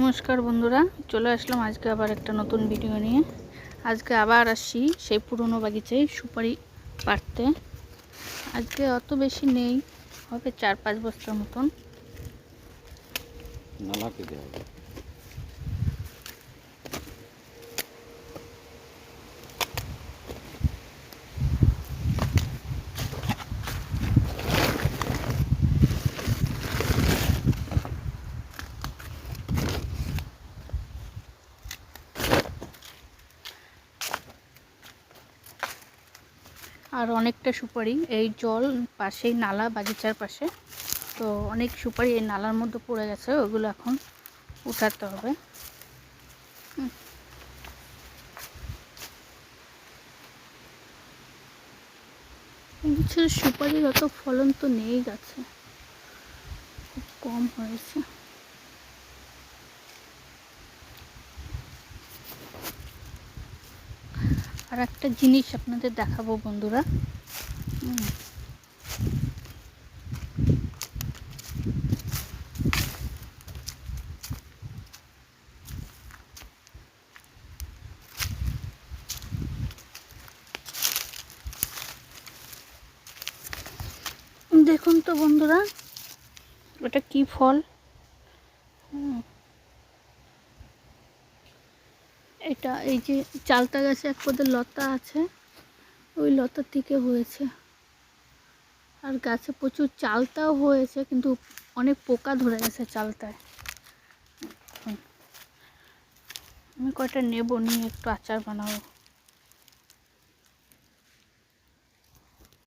নমস্কার বন্ধুরা, চলে আসলাম আজকে আবার একটা নতুন ভিডিও নিয়ে। আজকে আবার আসি সেই পুরনো বাগিচায় সুপারি পারতে আজকে অত বেশি নেই, হবে চার পাঁচ বস্তার মতন। আর অনেকটা সুপারি। এই জল পাশেই নালা বাগিচার পাশে। তো অনেক সুপারি এই নালার মধ্যে পড়ে গেছে, ওগুলো এখন উঠাতে হবে। সুপারির অত ফলন তো নেই গাছে। খুব কম হয়েছে। আর একটা জিনিস আপনাদের দেখাবো বন্ধুরা। দেখুন তো বন্ধুরা ওটা কি ফল এটা এই যে চালতা গাছে এক পদের লতা আছে, ওই লতার থেকে হয়েছে। আর গাছে প্রচুর চালতাও হয়েছে, কিন্তু অনেক পোকা ধরে গেছে চালতায়। আমি কয়টা নেব, নিয়ে একটু আচার বানাবো।